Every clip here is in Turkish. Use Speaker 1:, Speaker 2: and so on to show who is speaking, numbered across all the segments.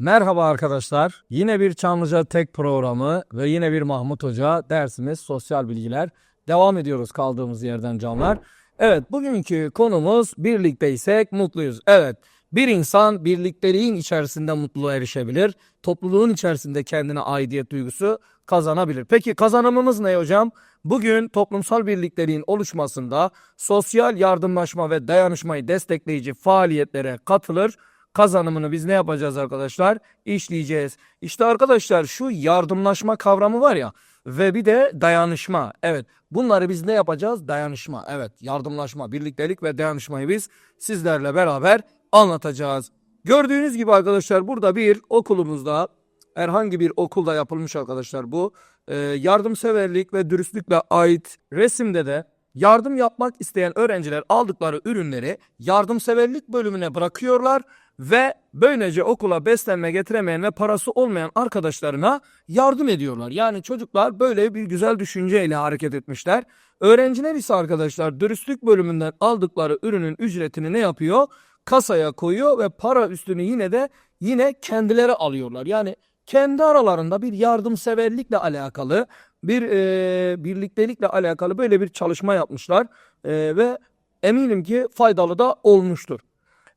Speaker 1: Merhaba arkadaşlar. Yine bir Çamlıca Tek programı ve yine bir Mahmut Hoca dersimiz sosyal bilgiler. Devam ediyoruz kaldığımız yerden canlar. Evet bugünkü konumuz birlikteysek mutluyuz. Evet bir insan birlikteliğin içerisinde mutluluğa erişebilir. Topluluğun içerisinde kendine aidiyet duygusu kazanabilir. Peki kazanımımız ne hocam? Bugün toplumsal birlikteliğin oluşmasında sosyal yardımlaşma ve dayanışmayı destekleyici faaliyetlere katılır kazanımını biz ne yapacağız arkadaşlar? İşleyeceğiz. İşte arkadaşlar şu yardımlaşma kavramı var ya ve bir de dayanışma. Evet bunları biz ne yapacağız? Dayanışma. Evet yardımlaşma, birliktelik ve dayanışmayı biz sizlerle beraber anlatacağız. Gördüğünüz gibi arkadaşlar burada bir okulumuzda herhangi bir okulda yapılmış arkadaşlar bu. Ee, yardımseverlik ve dürüstlükle ait resimde de yardım yapmak isteyen öğrenciler aldıkları ürünleri yardımseverlik bölümüne bırakıyorlar ve böylece okula beslenme getiremeyen ve parası olmayan arkadaşlarına yardım ediyorlar. Yani çocuklar böyle bir güzel düşünceyle hareket etmişler. Öğrenciler ise arkadaşlar dürüstlük bölümünden aldıkları ürünün ücretini ne yapıyor? Kasaya koyuyor ve para üstünü yine de yine kendileri alıyorlar. Yani kendi aralarında bir yardımseverlikle alakalı bir e, birliktelikle alakalı böyle bir çalışma yapmışlar E, ve eminim ki faydalı da olmuştur.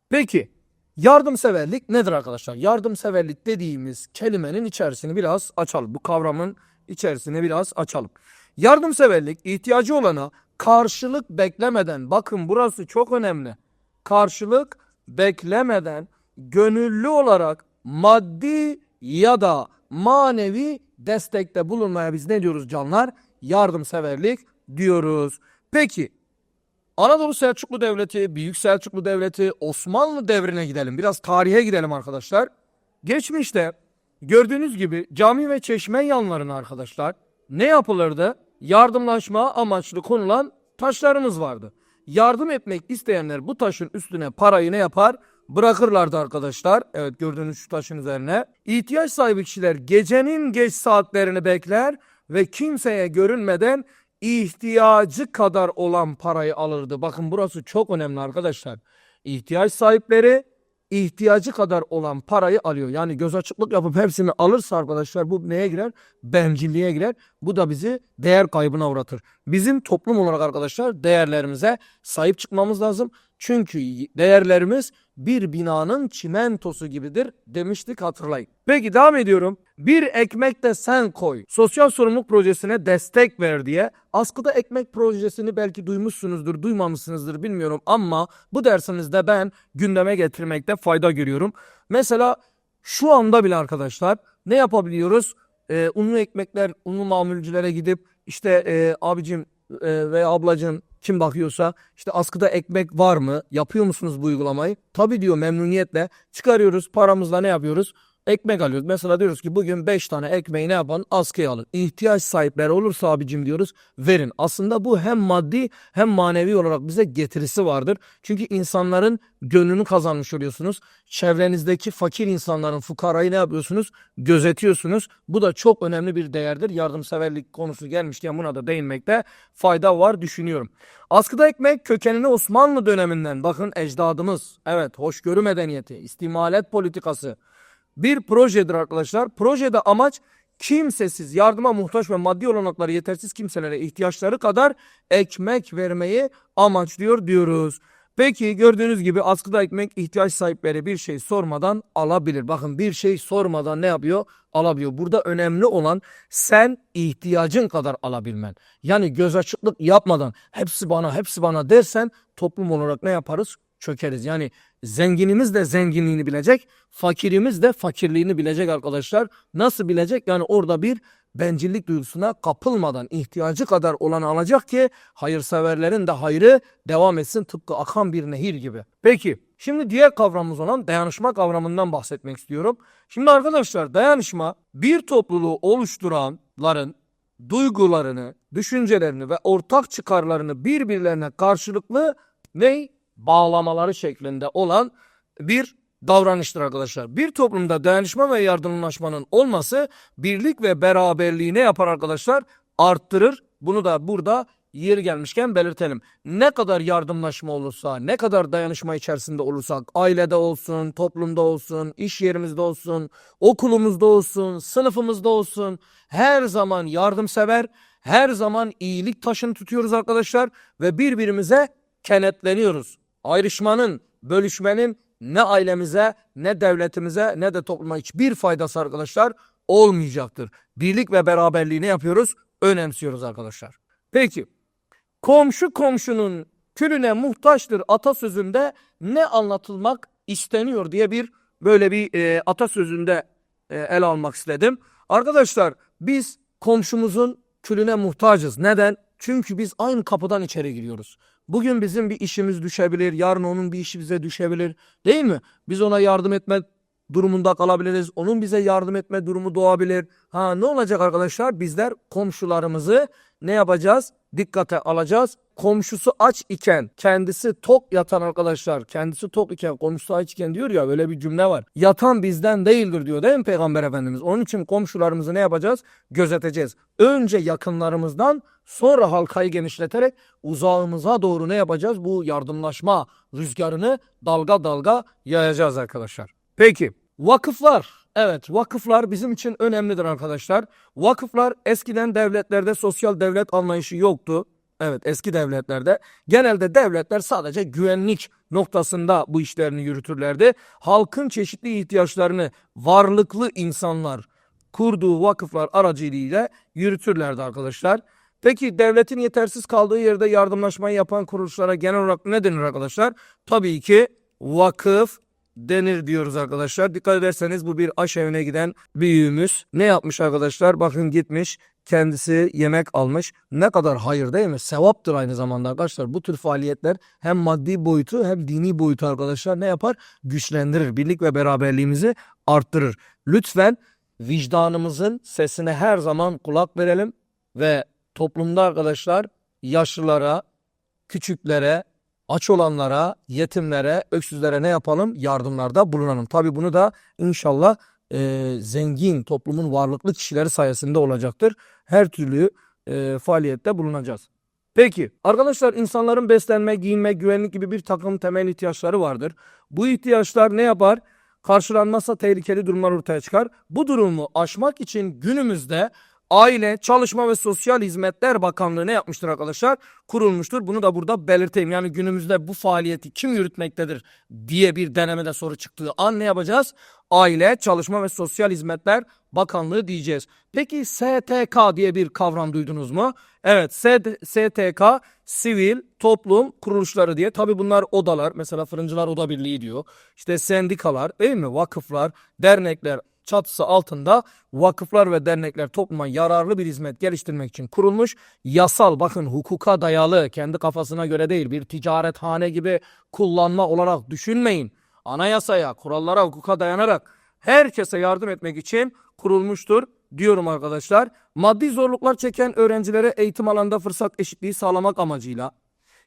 Speaker 1: Peki yardımseverlik nedir arkadaşlar? Yardımseverlik dediğimiz kelimenin içerisini biraz açalım. Bu kavramın içerisini biraz açalım. Yardımseverlik ihtiyacı olana karşılık beklemeden bakın burası çok önemli. Karşılık beklemeden gönüllü olarak maddi ya da manevi destekte bulunmaya biz ne diyoruz canlar? Yardımseverlik diyoruz. Peki Anadolu Selçuklu Devleti, Büyük Selçuklu Devleti, Osmanlı devrine gidelim. Biraz tarihe gidelim arkadaşlar. Geçmişte gördüğünüz gibi cami ve çeşme yanlarına arkadaşlar ne yapılırdı? Yardımlaşma amaçlı konulan taşlarımız vardı. Yardım etmek isteyenler bu taşın üstüne parayı ne yapar? Bırakırlardı arkadaşlar. Evet gördüğünüz şu taşın üzerine. İhtiyaç sahibi kişiler gecenin geç saatlerini bekler ve kimseye görünmeden ihtiyacı kadar olan parayı alırdı. Bakın burası çok önemli arkadaşlar. İhtiyaç sahipleri ihtiyacı kadar olan parayı alıyor. Yani göz açıklık yapıp hepsini alırsa arkadaşlar bu neye girer? Bencilliğe girer. Bu da bizi değer kaybına uğratır. Bizim toplum olarak arkadaşlar değerlerimize sahip çıkmamız lazım. Çünkü değerlerimiz bir binanın çimentosu gibidir demiştik hatırlayın. Peki devam ediyorum. Bir ekmek de sen koy. Sosyal sorumluluk projesine destek ver diye. Askıda ekmek projesini belki duymuşsunuzdur, duymamışsınızdır bilmiyorum ama bu dersinizde ben gündeme getirmekte fayda görüyorum. Mesela şu anda bile arkadaşlar ne yapabiliyoruz? Ee, unlu ekmekler, unlu mamulcülere gidip işte e, abicim e, ve ablacım kim bakıyorsa işte askıda ekmek var mı? Yapıyor musunuz bu uygulamayı? Tabii diyor memnuniyetle. Çıkarıyoruz paramızla ne yapıyoruz? Ekmek alıyoruz. Mesela diyoruz ki bugün 5 tane ekmeği ne yapın? Askıya alın. İhtiyaç sahipleri olursa abicim diyoruz verin. Aslında bu hem maddi hem manevi olarak bize getirisi vardır. Çünkü insanların gönlünü kazanmış oluyorsunuz. Çevrenizdeki fakir insanların fukarayı ne yapıyorsunuz? Gözetiyorsunuz. Bu da çok önemli bir değerdir. Yardımseverlik konusu gelmişken buna da değinmekte fayda var düşünüyorum. Askıda ekmek kökenini Osmanlı döneminden bakın ecdadımız evet hoşgörü medeniyeti, istimalet politikası bir projedir arkadaşlar. Projede amaç kimsesiz, yardıma muhtaç ve maddi olanakları yetersiz kimselere ihtiyaçları kadar ekmek vermeyi amaçlıyor diyoruz. Peki gördüğünüz gibi askıda ekmek ihtiyaç sahipleri bir şey sormadan alabilir. Bakın bir şey sormadan ne yapıyor? Alabiliyor. Burada önemli olan sen ihtiyacın kadar alabilmen. Yani göz açıklık yapmadan hepsi bana hepsi bana dersen toplum olarak ne yaparız? Çökeriz. Yani zenginimiz de zenginliğini bilecek, fakirimiz de fakirliğini bilecek arkadaşlar. Nasıl bilecek? Yani orada bir bencillik duygusuna kapılmadan ihtiyacı kadar olanı alacak ki hayırseverlerin de hayrı devam etsin tıpkı akan bir nehir gibi. Peki şimdi diğer kavramımız olan dayanışma kavramından bahsetmek istiyorum. Şimdi arkadaşlar dayanışma bir topluluğu oluşturanların duygularını, düşüncelerini ve ortak çıkarlarını birbirlerine karşılıklı ne bağlamaları şeklinde olan bir davranıştır arkadaşlar. Bir toplumda dayanışma ve yardımlaşmanın olması birlik ve beraberliği ne yapar arkadaşlar? Arttırır, Bunu da burada yeri gelmişken belirtelim. Ne kadar yardımlaşma olursa, ne kadar dayanışma içerisinde olursak, ailede olsun, toplumda olsun, iş yerimizde olsun, okulumuzda olsun, sınıfımızda olsun, her zaman yardımsever, her zaman iyilik taşını tutuyoruz arkadaşlar ve birbirimize kenetleniyoruz. Ayrışmanın, bölüşmenin ne ailemize, ne devletimize, ne de topluma hiçbir faydası arkadaşlar olmayacaktır. Birlik ve beraberliği ne yapıyoruz? Önemsiyoruz arkadaşlar. Peki, komşu komşunun külüne muhtaçtır atasözünde ne anlatılmak isteniyor diye bir böyle bir e, atasözünde e, el almak istedim. Arkadaşlar biz komşumuzun külüne muhtacız. Neden? Çünkü biz aynı kapıdan içeri giriyoruz. Bugün bizim bir işimiz düşebilir, yarın onun bir işi bize düşebilir. Değil mi? Biz ona yardım etme durumunda kalabiliriz. Onun bize yardım etme durumu doğabilir. Ha ne olacak arkadaşlar? Bizler komşularımızı ne yapacağız? Dikkate alacağız. Komşusu aç iken kendisi tok yatan arkadaşlar. Kendisi tok iken komşusu aç iken diyor ya böyle bir cümle var. Yatan bizden değildir diyor değil mi Peygamber Efendimiz? Onun için komşularımızı ne yapacağız? Gözeteceğiz. Önce yakınlarımızdan sonra halkayı genişleterek uzağımıza doğru ne yapacağız? Bu yardımlaşma rüzgarını dalga dalga yayacağız arkadaşlar. Peki vakıflar. Evet vakıflar bizim için önemlidir arkadaşlar. Vakıflar eskiden devletlerde sosyal devlet anlayışı yoktu. Evet eski devletlerde genelde devletler sadece güvenlik noktasında bu işlerini yürütürlerdi. Halkın çeşitli ihtiyaçlarını varlıklı insanlar kurduğu vakıflar aracılığıyla yürütürlerdi arkadaşlar. Peki devletin yetersiz kaldığı yerde yardımlaşmayı yapan kuruluşlara genel olarak ne denir arkadaşlar? Tabii ki vakıf denir diyoruz arkadaşlar. Dikkat ederseniz bu bir aşevine giden büyüğümüz. Ne yapmış arkadaşlar? Bakın gitmiş kendisi yemek almış. Ne kadar hayır değil mi? Sevaptır aynı zamanda arkadaşlar. Bu tür faaliyetler hem maddi boyutu hem dini boyutu arkadaşlar ne yapar? Güçlendirir. Birlik ve beraberliğimizi arttırır. Lütfen vicdanımızın sesine her zaman kulak verelim ve toplumda arkadaşlar yaşlılara, küçüklere, aç olanlara, yetimlere, öksüzlere ne yapalım? Yardımlarda bulunalım. Tabi bunu da inşallah e, zengin toplumun varlıklı kişileri sayesinde olacaktır. Her türlü e, faaliyette bulunacağız. Peki arkadaşlar insanların beslenme, giyinme, güvenlik gibi bir takım temel ihtiyaçları vardır. Bu ihtiyaçlar ne yapar? Karşılanmazsa tehlikeli durumlar ortaya çıkar. Bu durumu aşmak için günümüzde Aile, Çalışma ve Sosyal Hizmetler Bakanlığı ne yapmıştır arkadaşlar? Kurulmuştur. Bunu da burada belirteyim. Yani günümüzde bu faaliyeti kim yürütmektedir diye bir denemede soru çıktığı an ne yapacağız? Aile, Çalışma ve Sosyal Hizmetler Bakanlığı diyeceğiz. Peki STK diye bir kavram duydunuz mu? Evet STK sivil toplum kuruluşları diye. Tabi bunlar odalar. Mesela Fırıncılar Oda Birliği diyor. İşte sendikalar değil mi? Vakıflar, dernekler, çatısı altında vakıflar ve dernekler topluma yararlı bir hizmet geliştirmek için kurulmuş yasal bakın hukuka dayalı kendi kafasına göre değil bir ticarethane gibi kullanma olarak düşünmeyin. Anayasaya, kurallara, hukuka dayanarak herkese yardım etmek için kurulmuştur diyorum arkadaşlar. Maddi zorluklar çeken öğrencilere eğitim alanında fırsat eşitliği sağlamak amacıyla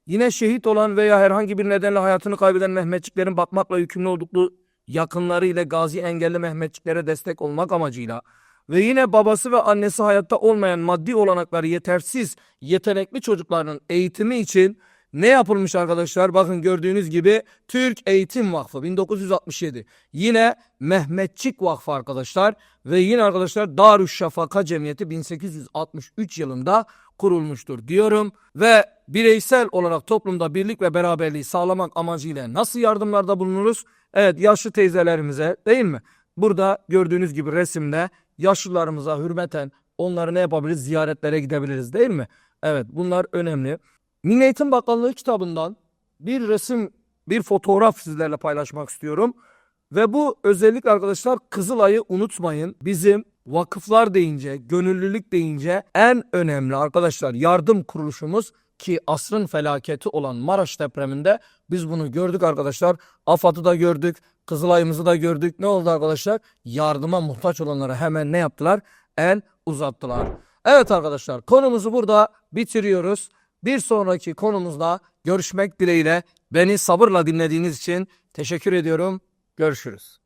Speaker 1: yine şehit olan veya herhangi bir nedenle hayatını kaybeden Mehmetçiklerin bakmakla yükümlü oldukları yakınları ile Gazi engelli Mehmetçiklere destek olmak amacıyla ve yine babası ve annesi hayatta olmayan maddi olanakları yetersiz yetenekli çocukların eğitimi için ne yapılmış arkadaşlar? Bakın gördüğünüz gibi Türk Eğitim Vakfı 1967. Yine Mehmetçik Vakfı arkadaşlar ve yine arkadaşlar Darüşşafaka Cemiyeti 1863 yılında kurulmuştur diyorum ve bireysel olarak toplumda birlik ve beraberliği sağlamak amacıyla nasıl yardımlarda bulunuruz? Evet yaşlı teyzelerimize değil mi? Burada gördüğünüz gibi resimde yaşlılarımıza hürmeten onları ne yapabiliriz? Ziyaretlere gidebiliriz değil mi? Evet bunlar önemli. Milli Eğitim Bakanlığı kitabından bir resim, bir fotoğraf sizlerle paylaşmak istiyorum. Ve bu özellikle arkadaşlar Kızılay'ı unutmayın. Bizim vakıflar deyince, gönüllülük deyince en önemli arkadaşlar yardım kuruluşumuz ki asrın felaketi olan Maraş depreminde biz bunu gördük arkadaşlar. AFAD'ı da gördük, Kızılay'ımızı da gördük. Ne oldu arkadaşlar? Yardıma muhtaç olanlara hemen ne yaptılar? El uzattılar. Evet arkadaşlar konumuzu burada bitiriyoruz. Bir sonraki konumuzda görüşmek dileğiyle beni sabırla dinlediğiniz için teşekkür ediyorum. Görüşürüz.